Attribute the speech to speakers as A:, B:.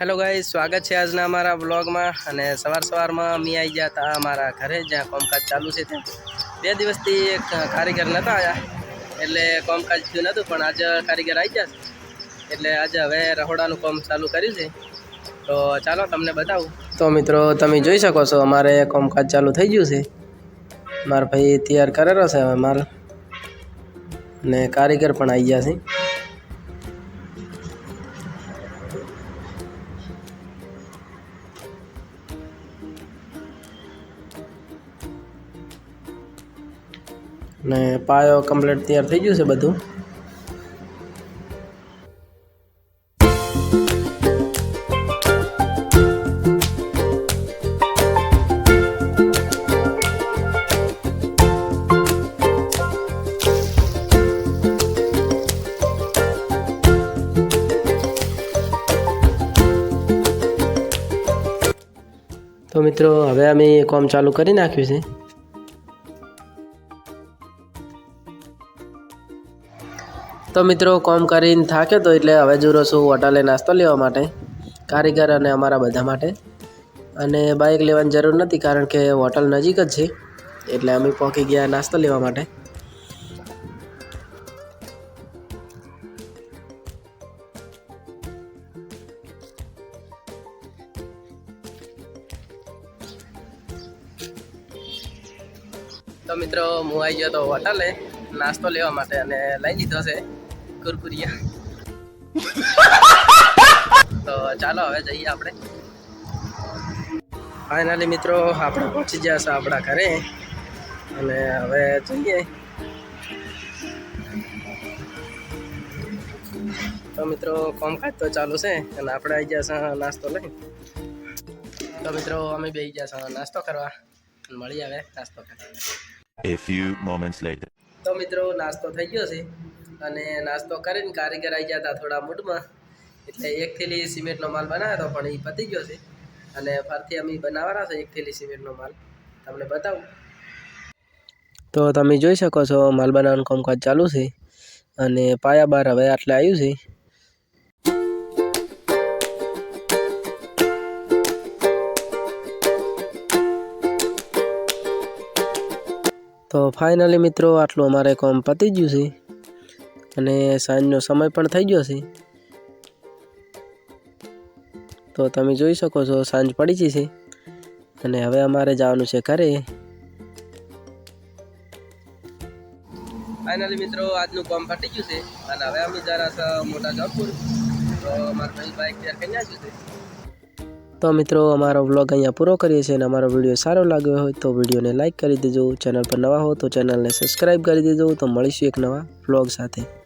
A: Hello ગાઈ સ્વાગત છે આજના અમારા બ્લોગમાં અને સવાર સવારમાં અમે આવી ગયા હતા અમારા ઘરે જ્યાં કામકાજ ચાલુ છે ત્યાં. બે દિવસથી એક કારીગર નહોતા આવ્યા એટલે કામકાજ થયું નહોતું પણ આજે કારીગર આવી ગયા એટલે આજે હવે રહોડાનું કામ ચાલુ કર્યું છે. તો ચાલો તમને બતાવું. તો મિત્રો, તમે જોઈ શકો છો, અમારે કામકાજ ચાલુ થઈ ગયું છે. મારા ભાઈ તૈયાર કરેલો છે હવે મારો ને કારીગર પણ આવી ગયા છે. ને પાયો કમ્પ્લીટ તૈયાર થઈ ગયું છે બધું. તો મિત્રો, હવે અમે કોમ ચાલુ કરી નાખ્યું છે. તો મિત્રો, કોમ કરીને થાક્યો તો એટલે હવે જુરો છું હોટલે નાસ્તો લેવા માટે, કારીગર અને અમારા બધા માટે. અને બાઇક લેવાની જરૂર નથી કારણ કે હોટલ નજીક જ છે, એટલે અમે પહોંચી ગયા નાસ્તો લેવા માટે. તો મિત્રો, હું આવી ગયો તો હોટલે નાસ્તો લેવા માટે અને લઈ લીધો છે. કુરકુરિયા. તો ચાલો હવે જઈએ આપણે. ફાઇનલી મિત્રો આપણે પહોંચી ગયા છે આપણા ઘરે. અને હવે જઈએ. તો મિત્રો કામકાજ તો ચાલુ છે. અને આપણે આવી ગયા છે નાસ્તો લઈ તો મિત્રો અમે બેસી ગયા છે નાસ્તો કરવા. મળી આવે નાસ્તો કરવા
B: A few moments later.
A: તો મિત્રો નાસ્તો થઈ ગયો છે. અને નાસ્તો કરીને કારીગર આવી ગયા હતા થોડા મૂડમાં. એટલે એક થેલી સિમેન્ટનો માલ બનાવ્યો હતો, પણ એ પતી ગયો છે. અને ફરીથી અમે બનાવવાના છે એક થેલી સિમેન્ટનો માલ. તમને બતાવું. તો તમે જોઈ શકો છો, માલ બનાવવાનું કામકાજ ચાલુ છે. અને પાયા બાર હવે આટલે આવ્યું છે. તો ફાઇનલી મિત્રો, આટલું અમારે કામ પતી ગયું છે. અને સાંજનો સમય પણ થઈ ગયો છે. તો તમે જોઈ શકો છો સાંજ પડી ગઈ છે. અને હવે અમારે જવાનું છે ઘરે. ફાઇનલી મિત્રો આજનું કામ પતી ગયું છે. અને હવે અમે જરા છે મોટા જોધપુર. તો મારા ભાઈ બાઇક તૈયાર કરી નાખ્યું છે. તો મિત્રો અમારો વ્લોગ અહીંયા પૂરો કરીએ છીએ અને અમારો વીડિયો સારો લાગ્યો હોય તો વિડીયોને લાઇક કરી દેજો. ચેનલ પર નવા હો તો ચેનલને સબસ્ક્રાઈબ કરી દેજો. તો મળીશું એક નવા વ્લોગ સાથે.